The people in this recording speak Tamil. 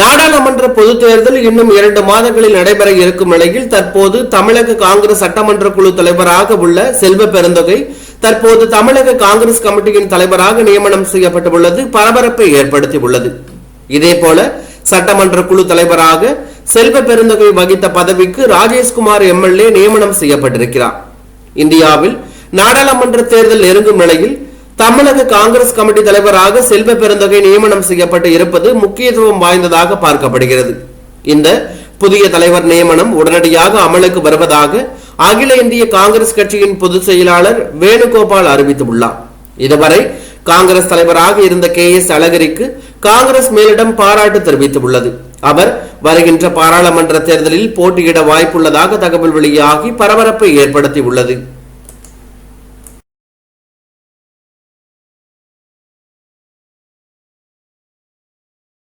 நாடாளுமன்ற பொதுத் தேர்தல் இன்னும் இரண்டு மாதங்களில் நடைபெற இருக்கும் நிலையில் தற்போது தமிழக காங்கிரஸ் சட்டமன்ற குழு தலைவராக உள்ள செல்வ பெருந்தொகை தற்போது தமிழக காங்கிரஸ் கமிட்டியின் தலைவராக நியமனம் செய்யப்பட்டுள்ளது பரபரப்பை ஏற்படுத்தியுள்ளது. இதேபோல சட்டமன்ற குழு தலைவராக செல்வ பெருந்தொகை வகித்த பதவிக்கு ராஜேஷ்குமார் எம்எல்ஏ நியமனம் செய்யப்பட்டிருக்கிறார். இந்தியாவில் நாடாளுமன்ற தேர்தல் நெருங்கும் நிலையில் தமிழக காங்கிரஸ் கமிட்டி தலைவராக செல்வ பெருந்தொகை நியமனம் செய்யப்பட்டு இருப்பது முக்கியத்துவம் வாய்ந்ததாக பார்க்கப்படுகிறது. இந்த புதிய தலைவர் நியமனம் உடனடியாக அமலுக்கு வருவதாக அகில இந்திய காங்கிரஸ் கட்சியின் பொதுச் செயலாளர் வேணுகோபால் அறிவித்துள்ளார். இதுவரை காங்கிரஸ் தலைவராக இருந்த கே எஸ் அழகிரிக்கு காங்கிரஸ் மேலிடம் பாராட்டு தெரிவித்துள்ளது. அவர் வருகின்ற பாராளுமன்ற தேர்தலில் போட்டியிட வாய்ப்புள்ளதாக தகவல் வெளியாகி பரபரப்பை ஏற்படுத்தியுள்ளது.